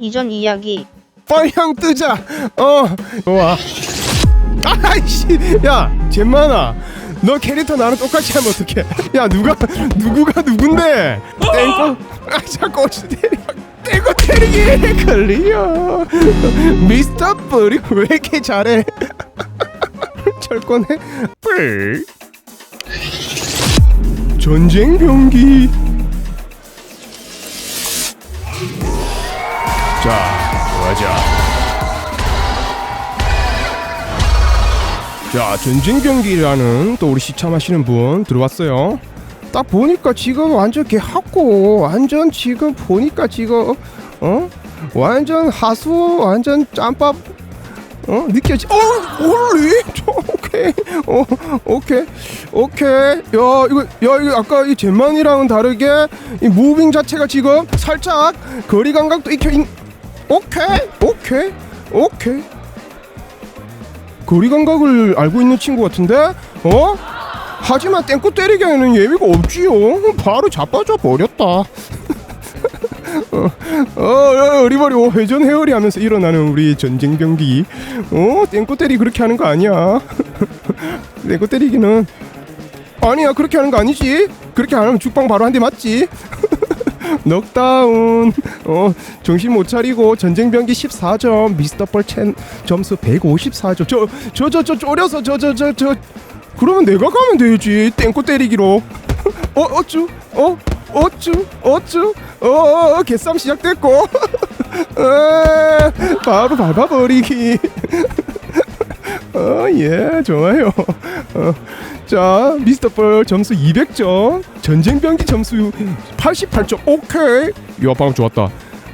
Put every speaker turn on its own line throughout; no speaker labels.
이전 이야기
빵향 뜨자. 어, 좋아. 아이씨, 야, 잼만아, 너 캐릭터 나랑 똑같이 하면 어떡해? 야, 누가 누구가 누군데? 땡고, 아, 자꾸 어찌 때려? 땡고 때리기 클리어. 미스터 뿌리 왜 이렇게 잘해? 철권해? 뿔. 전쟁 병기. 자, 가자. 자, 전쟁 경기라는 또 우리 시참하시는 분 들어왔어요. 딱 보니까 지금 완전 개하고 완전 지금 보니까 지금 어? 완전 하수 완전 짬밥 어? 느껴지 어? 올리? 저 오케이. 어 오케이. 오케이. 야 이거 야 이거 아까 이 젠만이랑은 다르게 이 무빙 자체가 지금 살짝 거리 감각도 익혀 있 오케이 오케이 오케이 거리 감각을 알고 있는 친구 같은데 어 하지만 땡코 때리기에는 예외가 없지요 바로 자빠져 버렸다 어, 어, 어, 어리버리 어, 회전 회오리 하면서 일어나는 우리 전쟁 경기. 어, 땡꼬 때리 그렇게 하는 거 아니야. 땡꼬 때리기는 아니야 그렇게 하는 거 아니지. 그렇게 안 하면 죽방 바로 한 대 맞지. 넉다운. 어, 정신 못 차리고 전쟁 병기 14점, 미스터 뻘첸 점수 154점. 저, 저, 쪼려서 저, 저, 저, 저. 그러면 내가 가면 되지. 땡꼬 때리기로. 어, 어쭈? 어? 어쭈? 어쭈? 어, 어, 어 개싸움 시작됐고. 에, 바로 밟아버리기. 어, 예, 좋아요. 어, 자, 미스터 뻘 점수 200점, 전쟁 병기 점수 88점. 오케이. 야, 방금 좋았다.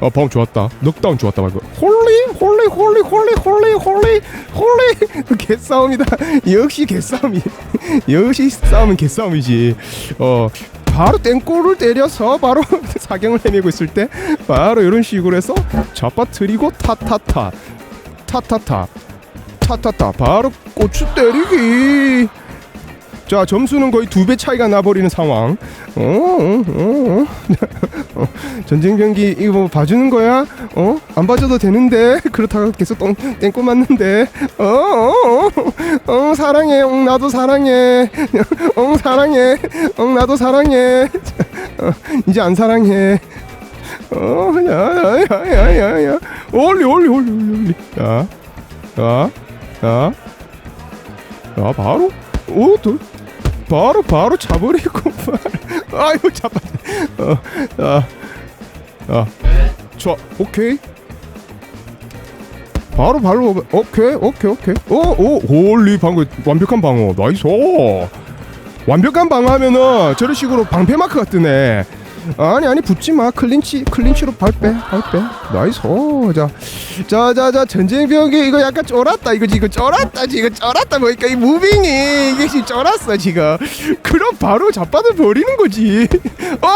어, 방금 좋았다. 넉다운 좋았다 말고. 홀리, 홀리, 홀리, 홀리, 홀리, 홀리, 홀리. 개싸움이다. 역시 개싸움이. 역시 싸움은 개싸움이지. 어, 바로 땡골을 때려서 바로 사경을 헤매고 있을 때 바로 이런 식으로 해서 잡아뜨리고 타타타 타타타 타타타 바로 고추 때리기 자 점수는 거의 두 배 차이가 나버리는 상황. 어, 어, 어, 어. 전쟁 경기 이거 뭐 봐주는 거야? 어? 안 봐줘도 되는데? 그렇다고 계속 똥 땡꼬 맞는데? 어 어 어. 어, 어, 사랑해. 응 나도 사랑해. 응 사랑해. 응 나도 사랑해. 어, 이제 안 사랑해. 어, 어야야 야 야 야. 올리 올리 올리 올리 올리. 야야야 야 바로 오또 바로 바로 차버리고 아이고 잡아 어야야 좋아 오케이. 바로 발로 오케이 오케이 오케이. 오오 홀리 방금 완벽한 방어. 나이스. 완벽한 방어하면은 저런 식으로 방패 마크가 뜨네 아니 아니 붙지 마. 클린치 클린치로 발빼 발빼. 나이스. 자 자 자 자 전쟁 병기 이거 약간 쫄았다. 이거 지금 쫄았다 지금 쫄았다. 보니까 이 무빙이 이게 지금 쫄았어 지금. 그럼 바로 잡아도 버리는 거지. 어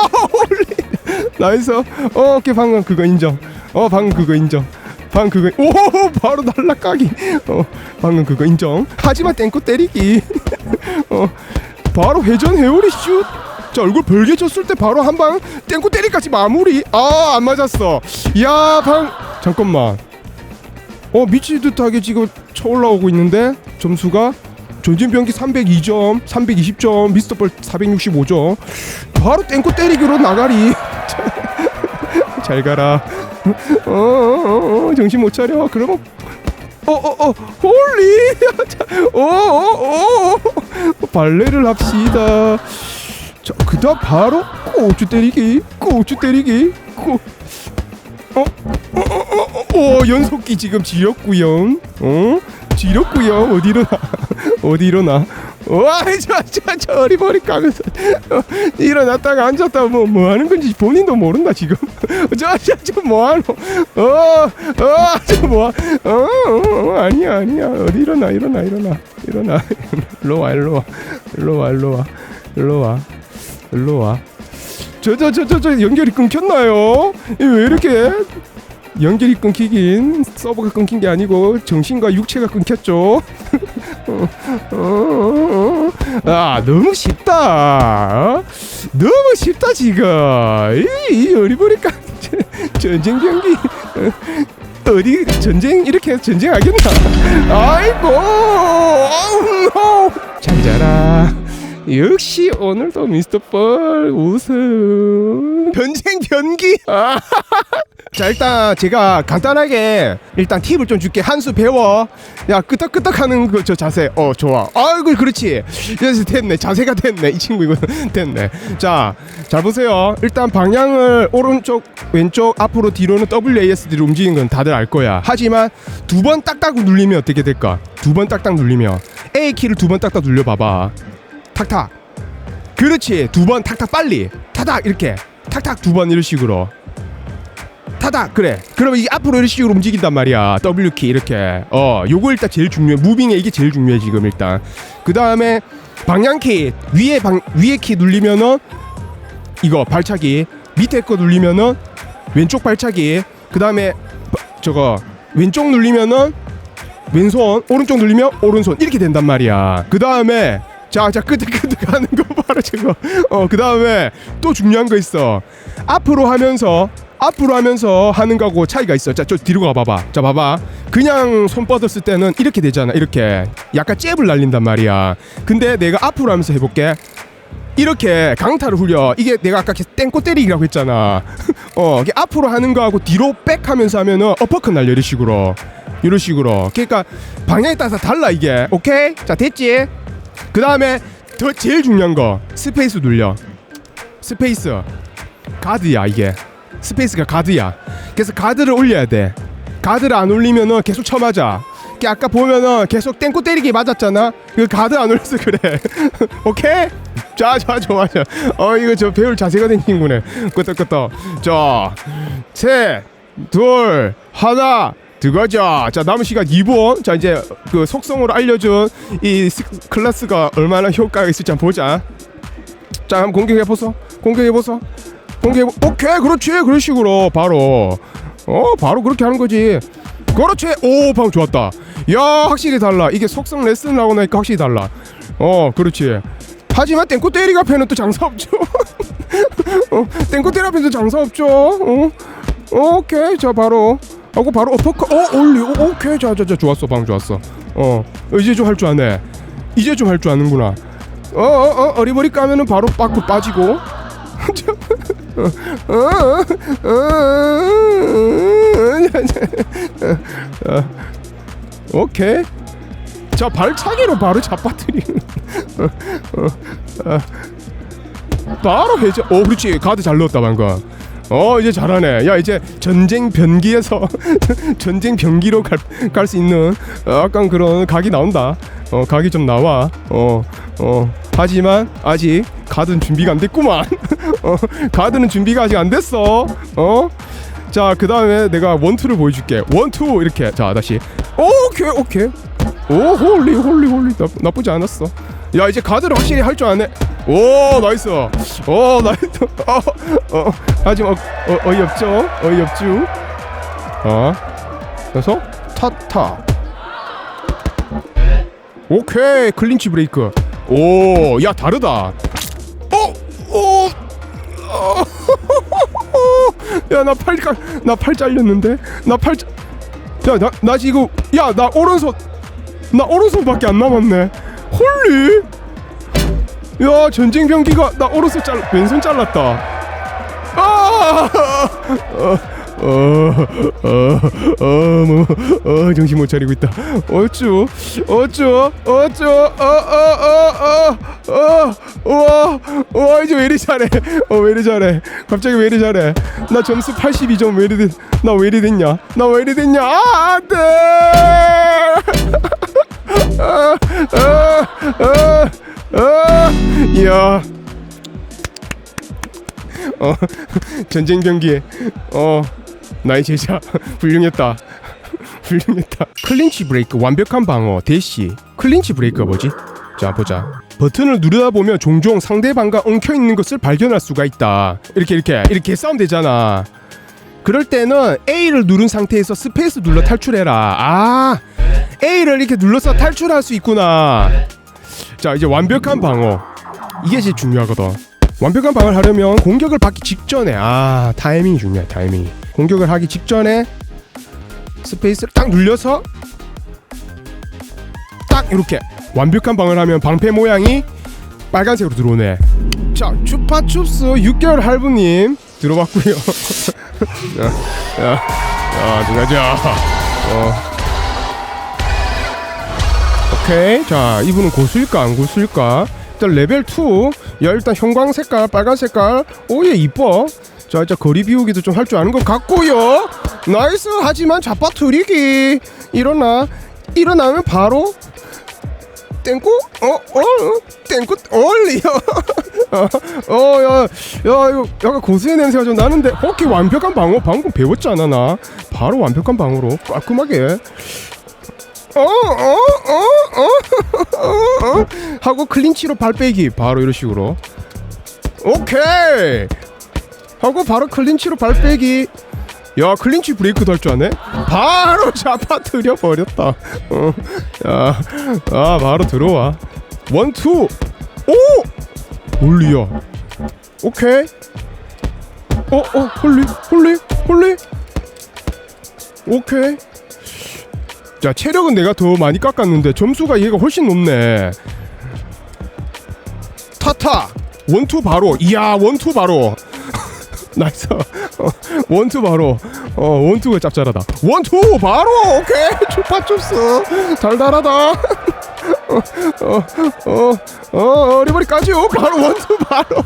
나이스. 어 오케이 방금 그거 인정. 어 방금 그거 인정. 방금 그거 오 바로 날라가기. 어 방금 그거 인정. 하지만 땡코 때리기. 어 바로 회전 회오리 슛. 자 얼굴 벌게 졌을 때 바로 한 방 땡코 때리까지 마무리. 아 안 맞았어. 야방 잠깐만. 어 미치듯하게 지금 쳐 올라오고 있는데 점수가 전진 병기 302점, 320점, 미스터볼 465점. 바로 땡코 때리기로 나가리. 잘 가라. 어, 어, 어, 어, 정신 못 차려. 그러면 어어어 홀리 어어어 발레를 합시다 자 그다음 바로 고추 때리기 고추 때리기 고 어? 어, 어, 어, 어, 어, 연속기 지금 지렸구요. 어? 지렸구요. 어디 일어나? 어디 일어나? 와, 저, 저, 저, 어리버리 까면서 어, 일어났다가 앉았다 뭐, 뭐 하는 건지 본인도 모른다 지금. 저, 저, 저, 뭐 하노? 어, 어, 저, 뭐, 어, 어, 어, 아니야, 아니야. 어디 일어나, 일어나, 일어나, 일어나. 일로 와, 일로 와, 일로 와, 일로 와, 일로 와, 일로 와. 저 저 저 저 저 연결이 끊겼나요? 이왜 이렇게 연결이 끊기긴 서버가 끊긴 게 아니고 정신과 육체가 끊겼죠. 어, 어, 어, 어. 아 너무 쉽다. 어? 너무 쉽다 지금. 이, 이 어리버리까 전쟁 경기 어디 전쟁 이렇게 전쟁하겠나? 아이고, 잘 자라. 역시 오늘도 미스터 뻘 우승. 변쟁 변기? 아, 자 일단 제가 간단하게 일단 팁을 좀 줄게. 한 수 배워. 야 끄덕끄덕 하는 그 저 자세. 어 좋아. 아이고 그렇지. 이제 됐네. 자세가 됐네. 이 친구 이거 됐네. 자 잘 보세요. 일단 방향을 오른쪽 왼쪽 앞으로 뒤로는 WASD로 움직이는 건 다들 알 거야. 하지만 두 번 딱딱 누르면 어떻게 될까? 두 번 딱딱 누르면 A 키를 두 번 딱딱 눌려 봐봐 탁탁. 그렇지. 두 번 탁탁 빨리. 타닥 이렇게. 탁탁 두 번 이런 식으로. 타닥 그래. 그러면 이 앞으로 이런 식으로 움직인단 말이야. W키 이렇게. 어 요거 일단 제일 중요해. 무빙에 이게 제일 중요해 지금 일단. 그 다음에 방향키 위에 방 위에 키 누르면은 이거 발차기. 밑에 거 누르면은 왼쪽 발차기. 그 다음에 저거 왼쪽 누르면은 왼손 오른쪽 누르면 오른손. 이렇게 된단 말이야. 그 다음에 자 자 끄덕끄덕 하는 거 바로 저거 어 그 다음에 또 중요한 거 있어. 앞으로 하면서 앞으로 하면서 하는 거하고 차이가 있어. 자 저 뒤로 가봐봐. 자 봐봐. 그냥 손 뻗었을 때는 이렇게 되잖아 이렇게. 약간 잽을 날린단 말이야. 근데 내가 앞으로 하면서 해볼게. 이렇게 강타를 후려. 이게 내가 아까 땡꼬 때리기라고 했잖아. 어 이게 앞으로 하는 거하고 뒤로 백 하면서 하면은 어퍼컷 날려 이런 식으로. 이런 식으로. 그러니까 방향에 따라서 달라 이게. 오케이? 자 됐지 그 다음에 더 제일 중요한 거 스페이스 눌려. 스페이스. 가드야 이게. 스페이스가 가드야. 그래서 가드를 올려야 돼. 가드를 안 올리면은 계속 쳐맞아. 아까 보면은 계속 땡꼬 때리기 맞았잖아? 그 가드 안 올려서 그래. 오케이? 자, 자, 좋아, 좋아. 어, 이거 저 배울 자세가 된 친구네. 끄떡끄떡. 자, 셋, 둘, 하나, 들어가자. 자, 남은 시간 2분. 자, 이제 그 속성으로 알려준 이 스- 클래스가 얼마나 효과가 있을지 한번 보자. 자, 한번 공격해 보소. 공격해 보소. 공격해 보. 오케이, 그렇지. 그런 식으로 바로. 어, 바로 그렇게 하는 거지. 그렇지. 오, 방금 좋았다. 야, 확실히 달라. 이게 속성 레슨 나오고 나니까 확실히 달라. 어, 그렇지. 하지만 땡코 때리기 앞에는 또 장사 없죠. 어, 땡코 때리 앞에는 장사 없죠. 어, 오케이, 자 바로 하고 바로 어퍼컷. 어, 올리. 어, 오케이, 자, 자, 자, 좋았어, 방 좋았어. 어, 이제 좀 할 줄 아네. 이제 좀 할 줄 아는구나. 어, 어, 어, 어리버리 까면은 바로 빠꾸 빠지고. 어, 어, 어, 어, 어, 오케이. 자 발차기로 바로 잡아뜨리는 어, 어, 어. 바로 해제 어 그렇지 가드 잘 넣었다 방금 어 이제 잘하네 야 이제 전쟁 변기에서 전쟁 변기로 갈수 있는 어, 약간 그런 각이 나온다 어 각이 좀 나와 어 어. 하지만 아직 가드는 준비가 안 됐구만 어 가드는 준비가 아직 안 됐어 어 자, 그 다음에 내가 원투를 보여줄게. 원투 이렇게. 자, 다시. 오케이, 오케이. 오, 홀리, 홀리, 홀리. 나, 나쁘지 않았어. 야, 이제 가드를 확실히 할 줄 아네. 오, 나이스. 오, 나이스. 어, 어, 하지만 어, 어, 어이없죠? 어이없죠? 어, 그래서 타타. 오케이, 클린치 브레이크. 오, 야, 다르다. 어, 오, 어. 야나팔나팔 잘렸는데 나 팔 야나 나 지금 야 나 오른손 나 오른손밖에 안 남았네 홀리 야 전쟁 병기가 나 오른손 잘 왼손 잘랐다 아 어어어어뭐 어, 정신 못 차리고 있다. 어쭈? 어쭈? 어쭈? 어어어어어 우와 우와 이제 왜 이리 잘해? 어왜 이리 잘해? 갑자기 왜 이리 잘해? 나 점수 82점 왜 이리 나왜 이리 됐냐? 나 왜 이리 됐냐? 아 안돼! 아, 아, 아, 이야 어 전쟁 병기에 어 나의 제자 훌륭했다. 훌륭했다. 클린치 브레이크 완벽한 방어 대시. 클린치 브레이크가 뭐지? 자 보자. 버튼을 누르다 보면 종종 상대방과 엉켜 있는 것을 발견할 수가 있다. 이렇게 이렇게 이렇게 싸움 되잖아. 그럴 때는 A를 누른 상태에서 스페이스 눌러 탈출해라. 아 A를 이렇게 눌러서 탈출할 수 있구나. 자 이제 완벽한 방어. 이게 제일 중요하거든 완벽한 방어를 하려면 공격을 받기 직전에 아 타이밍이 중요해 타이밍 공격을 하기 직전에 스페이스를 딱 눌려서 딱 이렇게 완벽한 방을 하면 방패 모양이 빨간색으로 들어오네. 자, 추파춥스 6개월 할부님 들어봤고요. 야, 야, 야, 들어가자. 어. 오케이. 자, 이분은 고수일까 안 고수일까? 일단 레벨 2. 야, 일단 형광 색깔, 빨간 색깔. 오예 이뻐. 자, 이제 거리 비우기도 좀 할 줄 아는 것 같고요. 나이스. 하지만 자빠투리기. 일어나. 일어나면 바로 땡고 어? 어? 땡고 얼리요 어야 야 이거 약간 고수의 냄새가 좀 나는데 오케이 완벽한 방어 방금 배웠잖아 나 바로 완벽한 방어로 깔끔하게 어, 어어어어어 하고 클린치로 발 빼기. 바로 이런 식으로. 오케이! 하고 바로 클린치로 발 빼기. 야 클린치 브레이크도 할 줄 아네? 바로 잡아뜨려 버렸다. 어, 야, 아 바로 들어와. 원투. 오! 올리야. 오케이. 어어 홀리 홀리 홀리. 오케이. 자 체력은 내가 더 많이 깎았는데 점수가 얘가 훨씬 높네 타타. 원투 바로. 이야 원투 바로. 나이스. 어, 원투 바로. 어 원투가 짭짤하다. 원투 바로! 오케이. 추파춥스. 달달하다. 어어 어 어 리버리까지요 바로 원투 바로.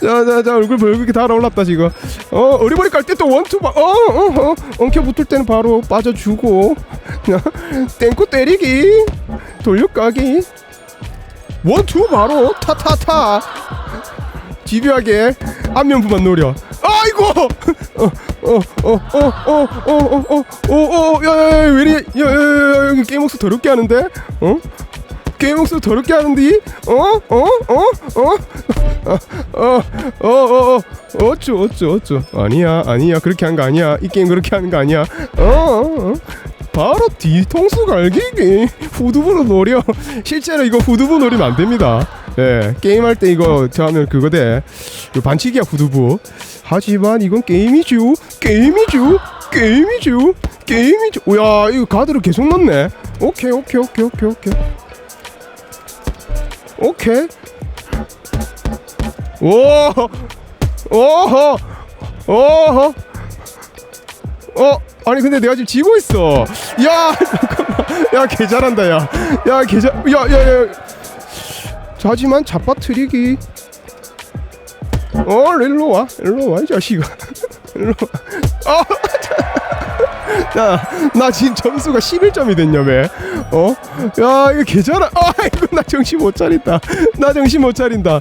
자자자 얼굴 벌겋게 달아올랐다 지금. 어 어리버리 깔 때 또 원투 바어어 어. 엉켜 붙을 때는 바로 빠져주고. 땡코 때리기. 돌려까기 원투 바로 타타타 집요하게 안면부만 노려. 아이고! 어어어어어어어어어어야야야 왜 이래? 야야야 여기 게임 목소 더럽게 하는데? 어? 게임 목소 더럽게 하는데? 어? 어? 어? 어? 어어어어 어쭈 어쭈 어쭈 아니야 아니야 그렇게 한 거 아니야 이 게임 그렇게 하는 거 아니야 어? 어? 바로 뒤통수 갈기기. 후두부로 노려. 실제로 이거 후두부 노리면 안 됩니다. 예 게임할 때 이거 저 하면 그거 돼 이거 반칙이야 후두부. 하지만 이건 게임이죠. 게임이죠. 게임이죠. 게임이죠. 오야 이거 가드를 계속 넣네. 오케이 오케이 오케이 오케이 오케이. 오케이. 오 오호. 오호. 어 아니 근데 내가 지금 지고 있어 야 잠깐만 야개 잘한다 야 야개 잘 야야 야 하지만 잡아트리기 어 일로 와 일로 와이 자식아 일로 와 야, 나 지금 점수가 11점이 됐냐 왜? 어? 야, 이거 개잘하. 아, 이거 나 정신 못 차린다. 나 정신 못 차린다.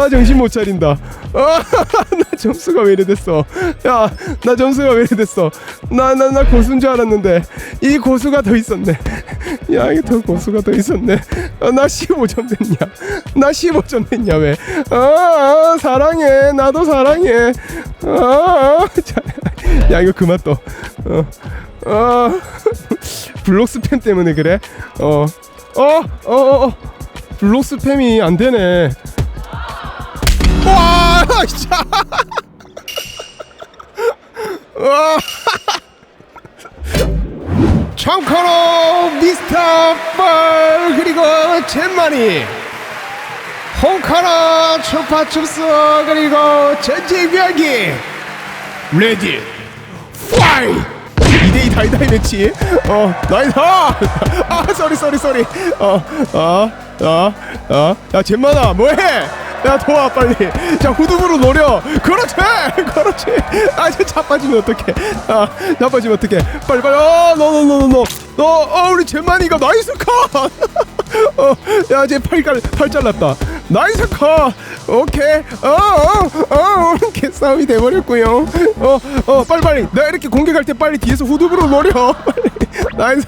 나 정신 못 차린다. 아, 나 점수가 왜 이래 됐어? 야, 나 점수가 왜 이래 됐어? 나, 나, 나 고수인 줄 알았는데 이 고수가 더 있었네. 야, 이게 더 고수가 더 있었네. 아, 나 15점 됐냐? 나 15점 됐냐 왜? 아, 아 사랑해. 나도 사랑해. 아, 아, 자, 야, 이거 그만 또. 어. 어 블록 스팸 때문에 그래? 어. 어, 어, 어, 어. 블록 스팸이 안 되네. 와. 청커로 미스터 뻘 그리고 젠마니 홍카라 초파춥스 그리고 비행기 레디. 파이. 2대2 다이다이 매치. 어 나이스. 아 쏘리 쏘리 쏘리. 어어어어야 젠마나 뭐해 야 도와 빨리. 자 후두부로 노려. 그렇지 그렇지. 아저 자빠지면 어떡해. 아 자빠지면 어떡해. 빨리 빨리. 어너너너너너. 어 우리 젠만이가 나이스 컷어야쟤 팔갈 팔 잘랐다 나이스 컷. 오케이. 어어어 개싸움이 돼버렸고요. 어어 빨리 빨리. 내가 이렇게 공격할 때 빨리 뒤에서 후두부로 노려. 나이스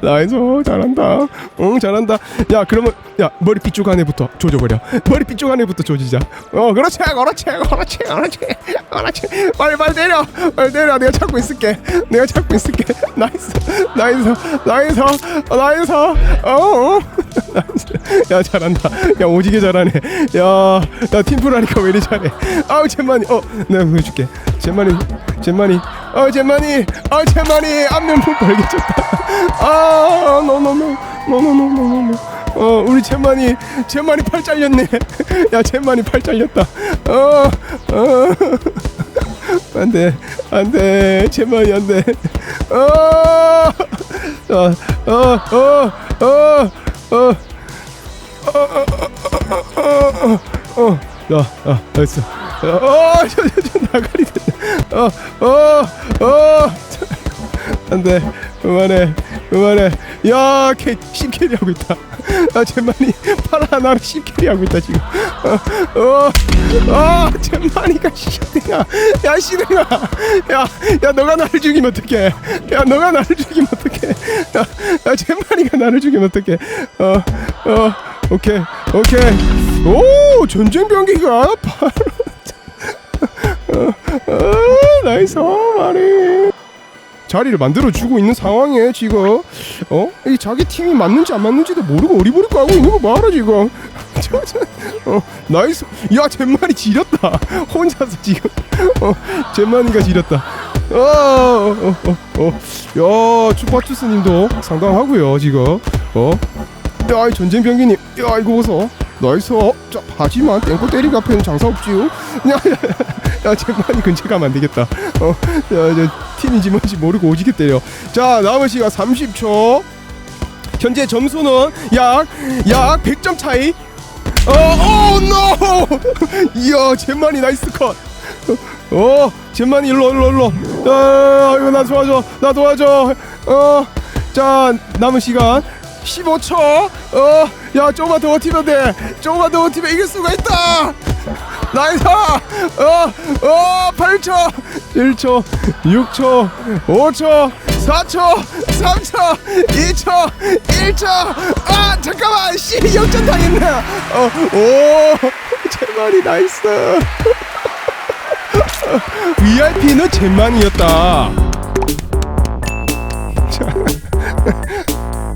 나이스 잘한다. 응 잘한다. 야 그러면 야 머리 삐쭉 안에부터 조져버려. 머리 삐쭉 안에부터 조지자. 어 그렇지 그렇지 그렇지 그렇지 그렇지. 빨리 빨리 내려. 빨리 내려. 내가 잡고 있을게. 내가 잡고 있을게. 나이스 나이스 나이스 나이스. 어 야 잘한다. 야 오지게 잘하네. 야나 팀플하니까 왜 이리 잘해? 아우 잼만이 어 내가 보여줄게. 잼만이 잼만이 어 잼만이 어 잼만이 앞면품 벌개졌다. 아 노노노. 노노노노노 어 우리 잼만이 잼만이 팔 잘렸네. 야 잼만이 팔 잘렸다. 어어. 안돼 안돼. 잼만이 안돼. 어, 어어어 어 어 어, 야, 야, 됐어. 어, 저, 저, 저 나가리 됐다. 어, 어, 어. 안 돼, 그만해, 그만해. 야, 캐, 10캐리 하고 있다. 아, 잼만이 팔 하나로 10캐리 하고 있다 지금. 어, 어, 아, 잼만이가 시댕아, 야, 시댕아, 야, 야, 너가 나를 죽이면 어떡해? 야, 너가 나를 죽이면 어떡해? 야, 야, 잼만이가 나를 죽이면 어떡해? 어, 어, 오케이, 오케이. 오, 전쟁 병기가 바로. 어, 어, 나이스, 말이. 자리를 만들어 주고 있는 상황에 지금 어? 이 자기 팀이 맞는지 안 맞는지도 모르고 어리버리 까고 있는 거 봐라 지금 저, 저, 어, 나이스 야 젠만이 지렸다 혼자서 지금 어, 젠만이가 지렸다 어, 어, 어, 어. 야 추파투스님도 상당하고요 지금 어? 야, 이 전쟁 병기님, 야, 이거 보소. 나이스. 자, 하지만 땡코 때리기 앞에는 장사 없지요. 야, 야, 야, 쟁반이 근처 가면 안 되겠다. 어, 야, 팀인지 뭔지 모르고 오지게 때려. 자, 남은 시간 30초. 현재 점수는 약, 약 100점 차이. 어, 오, 노! 이야, 젠만이 나이스 컷. 어, 젠만이 일로, 일로, 일로. 아, 이거 나 도와줘. 나 도와줘. 어, 자, 남은 시간 15초. 어, 야, 조금만 더 버티면 돼. 조금만 더 버티면 이길 수가 있다. 나이스. 어, 어, 8초, 1초, 6초, 5초, 4초, 3초, 2초, 1초. 아, 잠깐만. 씨, 역전 당했네. 어, 오, 제발이 나이스. VIP는 젠만이었다. 자,